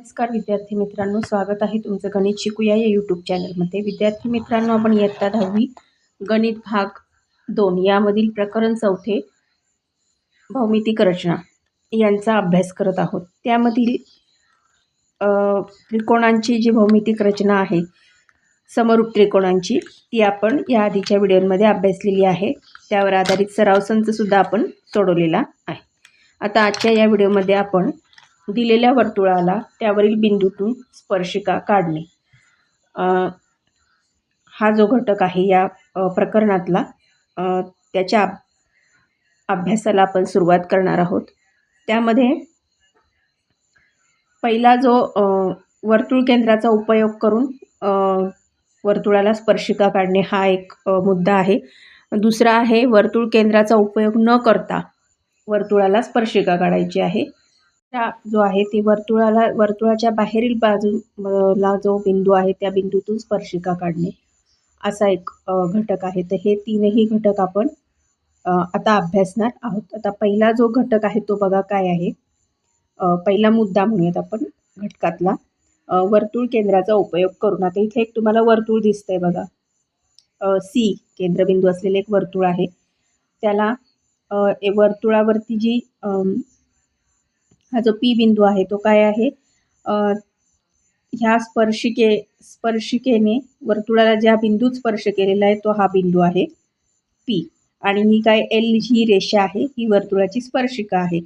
नमस्कार विद्यार्थी मित्रांनो स्वागत आहे तुमचं गणित शिकूया या यूट्यूब चॅनलमध्ये विद्यार्थी मित्रांनो आपण इयत्ता दहावी गणित भाग दोन यामधील प्रकरण चौथे भौमितिक रचना यांचा अभ्यास करत आहोत. त्यामधील त्रिकोणांची जी भौमितिक रचना आहे समरूप त्रिकोणांची ती आपण या आधीच्या व्हिडिओमध्ये अभ्यासलेली आहे. त्यावर आधारित सराव संचसुद्धा आपण सोडवलेला आहे. आता आजच्या या व्हिडिओमध्ये आपण दिलेल्या वर्तुळाला त्यावरील बिंदूतून स्पर्शिका काढणे. हा जो घटक आहे या प्रकरणातला त्याच्या अभ्यासाला आपण सुरुवात करणार आहोत. त्यामध्ये पहिला जो वर्तुळ केंद्राचा उपयोग करून वर्तुळाला स्पर्शिका काढणे हा एक मुद्दा आहे. दुसरा आहे वर्तुळ केंद्राचा उपयोग न करता वर्तुळाला स्पर्शिका काढायची आहे. जो आहे ते वर्तुळाला वर्तुळाच्या बाहेरील बाजूला जो बिंदू आहे त्या बिंदूतून स्पर्शिका काढणे असा एक घटक आहे. तर हे तीनही घटक आपण आता अभ्यासणार आहोत. आता पहिला जो घटक आहे तो बघा काय आहे. पहिला मुद्दा म्हणूयात आपण घटकातला. वर्तुळ केंद्राचा उपयोग करून. आता इथे एक तुम्हाला वर्तुळ दिसतंय बघा. सी केंद्रबिंदू असलेले एक वर्तुळ आहे. त्याला वर्तुळावरती जी हा जो पी बिंदू आहे तो काय आहे? ह्या स्पर्शिके स्पर्शिकेने वर्तुळाला ज्या बिंदूत स्पर्श केलेला आहे तो हा बिंदू आहे पी आणि ही काय एल ही रेषा आहे ही वर्तुळाची स्पर्शिका आहे.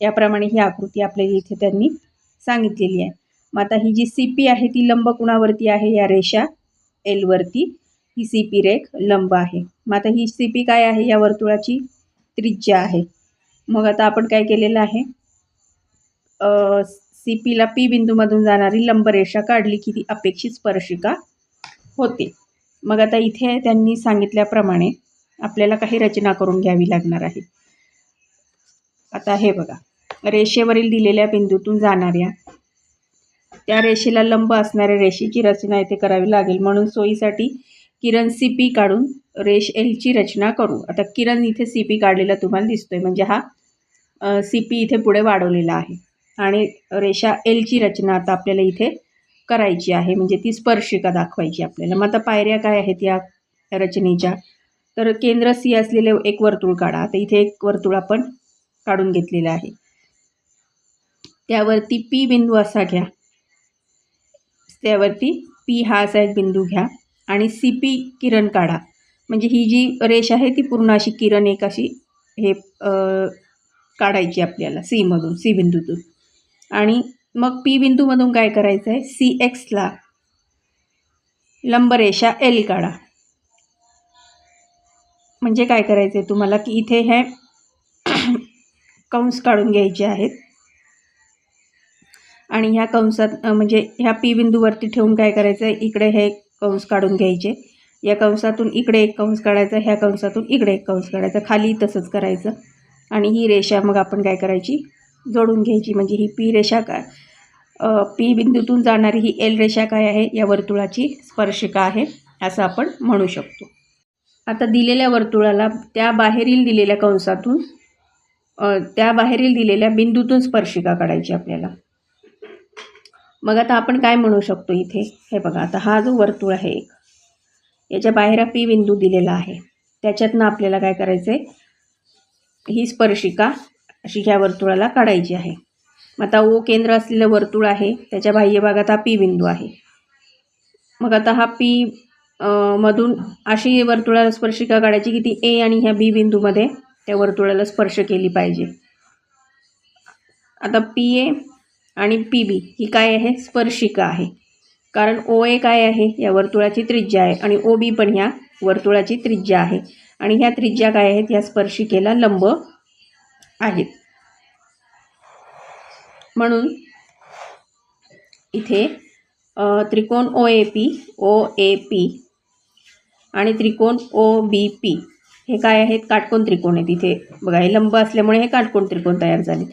याप्रमाणे ही आकृती आपल्याला इथे त्यांनी सांगितलेली आहे. मग आता ही जी सी पी आहे ती लंब कुणावरती आहे? या रेषा एलवरती ही सी पी रेख लंब आहे. मग आता ही सी पी काय आहे? या वर्तुळाची त्रिज्या आहे. मग आता आपण काय केलेलं आहे? सी पीला पी बिंदूमधून जाणारी लंबरेषा काढली की ती अपेक्षित स्पर्शिका होते. मग आता इथे त्यांनी सांगितल्याप्रमाणे आपल्याला काही रचना करून घ्यावी लागणार आहे. आता हे बघा. रेषेवरील दिलेल्या बिंदूतून जाणाऱ्या त्या रेषेला लंब असणाऱ्या रेषेची रचना इथे करावी लागेल. म्हणून सोयीसाठी किरण सी पी काढून रेष एलची रचना करू. आता किरण इथे सी पी काढलेला तुम्हाला दिसतोय. म्हणजे हा सी पी इथे पुढे वाढवलेला आहे. आणि रेषा एलची रचना आता आपल्याला इथे करायची आहे. म्हणजे ती स्पर्शिका दाखवायची आपल्याला. मग आता पायऱ्या काय आहेत या रचनेच्या? तर केंद्र सी असलेले एक वर्तुळ काढा. आता इथे एक वर्तुळ आपण काढून घेतलेलं आहे. त्यावरती पी बिंदू असा घ्या. त्यावरती पी हा असा एक बिंदू घ्या. आणि सी पी किरण काढा. म्हणजे ही जी रेष आहे ती पूर्ण अशी किरण एक अशी हे काढायची आपल्याला सीमधून सी बिंदूतून. आणि मग पी बिंदूमधून काय करायचं आहे? सी एक्सला लंबरेषा एल काढा. म्हणजे काय करायचं आहे तुम्हाला की इथे हे कंस काढून घ्यायचे आहेत. आणि ह्या कंसात म्हणजे ह्या पी बिंदूवरती ठेवून काय करायचं आहे इकडे हे कंस काढून घ्यायचे. या कंसातून इकडे एक कंस काढायचा ह्या कंसातून इकडे एक कंस काढायचा. खाली तसंच करायचं. आणि ही रेषा मग आपण काय करायची? जोडून घ्यायची. म्हणजे ही पी रेषा काय? पी बिंदूतून जाणारी ही एल रेषा काय आहे? या वर्तुळाची स्पर्शिका आहे असं आपण म्हणू शकतो. आता दिलेल्या वर्तुळाला त्या बाहेरील दिलेल्या कंसातून त्या बाहेरील दिलेल्या बिंदूतून स्पर्शिका काढायची आपल्याला. मग आता आपण काय म्हणू शकतो इथे? हे बघा आता हा जो वर्तुळ आहे एक याच्या बाहेर पी बिंदू दिलेला आहे. त्याच्यातनं आपल्याला काय करायचं आहे ही स्पर्शिका अशी ह्या वर्तुळाला काढायची आहे. मग आता ओ केंद्र असलेलं वर्तुळ आहे त्याच्या बाह्य भागात हा पी बिंदू आहे. मग आता हा पी मधून अशी वर्तुळाला स्पर्शिका काढायची की ती ए आणि ह्या बी बिंदूमध्ये त्या वर्तुळाला स्पर्श केली पाहिजे. आता पी ए आणि पी बी ही काय आहे? स्पर्शिका आहे. कारण ओ ए काय आहे? या वर्तुळाची त्रिज्या आहे आणि ओ बी पण ह्या वर्तुळाची त्रिज्या आहे. आणि ह्या त्रिज्या काय आहेत? ह्या स्पर्शिकेला लंब आहेत. म्हणून इथे त्रिकोण ओ A P O A P आणि त्रिकोण ओ बी पी हे काय आहेत? काटकोन त्रिकोण आहेत इथे. बघा हे लंब असल्यामुळे हे काटकोन त्रिकोण तयार झालेत.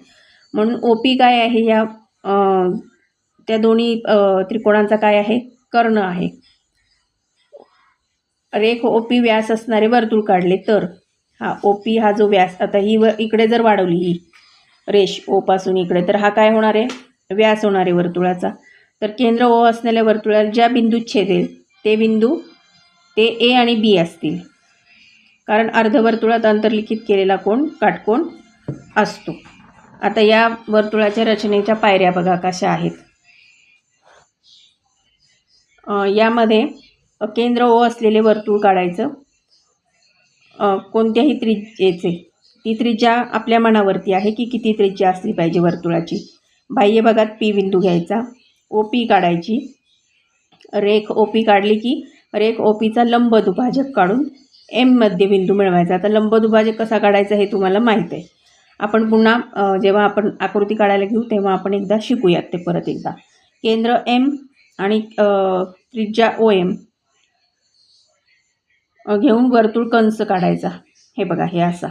म्हणून ओ पी काय आहे? या त्या दोन्ही त्रिकोणांचा काय आहे? कर्ण आहे. रेख ओ पी व्यास असणारे वर्तुळ काढले तर. हा ओ पी हा जो व्यास आता ही व इकडे जर वाढवली ही रेश ओपासून इकडे तर हा काय होणार आहे? व्यास होणार आहे वर्तुळाचा. तर केंद्र ओ असलेल्या वर्तुळाला ज्या बिंदूत छेदेल ते बिंदू ते ए आणि बी असतील. कारण अर्धवर्तुळात अंतर्लिखित केलेला कोण? काटकोण असतो. आता या वर्तुळाच्या रचनेच्या पायऱ्या बघा कशा आहेत. यामध्ये केंद्र ओ असलेले वर्तुळ काढायचं. कोणत्याही त्रिज्येचे ती त्रिज्या आपल्या मनावरती आहे की किती त्रिज्या असली पाहिजे वर्तुळाची. बाह्य भागात पी बिंदू घ्यायचा ओ पी काढायची. रेख ओ पी काढली की रेख ओ पीचा लंब दुभाजक काढून एम मध्यबिंदू मिळवायचा. आता लंब दुभाजक कसा काढायचा हे तुम्हाला माहीत आहे. आपण पुन्हा जेव्हा आपण आकृती काढायला घेऊ तेव्हा आपण एकदा शिकूयात ते परत एकदा. केंद्र एम आणि त्रिज्या ओ एम घेऊन वर्तुळ कंस काढायचा. हे बघा हे असा.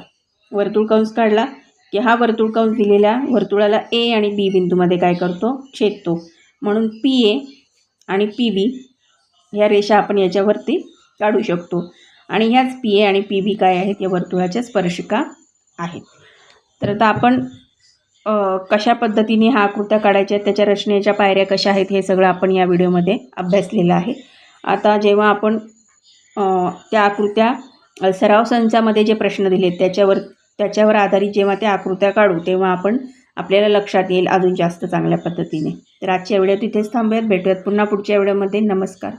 वर्तुळ कंस काढला की हा वर्तुळ कंस दिलेल्या वर्तुळाला ए आणि बी बिंदूमध्ये काय करतो? छेदतो. म्हणून पी ए आणि पी बी ह्या रेषा आपण याच्यावरती काढू शकतो. आणि ह्याच पी ए आणि पी बी काय आहेत? या वर्तुळाच्या स्पर्शिका आहेत. तर आता आपण कशा पद्धतीने ह्या आकृत्या काढायच्या आहेत? त्याच्या रचनेच्या पायऱ्या कशा आहेत? हे सगळं आपण या व्हिडिओमध्ये अभ्यासलेलं आहे. आता जेव्हा आपण त्या आकृत्या सराव संचामध्ये जे प्रश्न दिले त्याच्यावर त्याच्यावर आधारित जेव्हा त्या आकृत्या काढू तेव्हा आपण आपल्याला लक्षात येईल अजून जास्त चांगल्या पद्धतीने. तर आजच्या व्हिडिओ तिथेच थांबूयात. भेटूयात पुन्हा पुढच्या व्हिडिओमध्ये नमस्कार.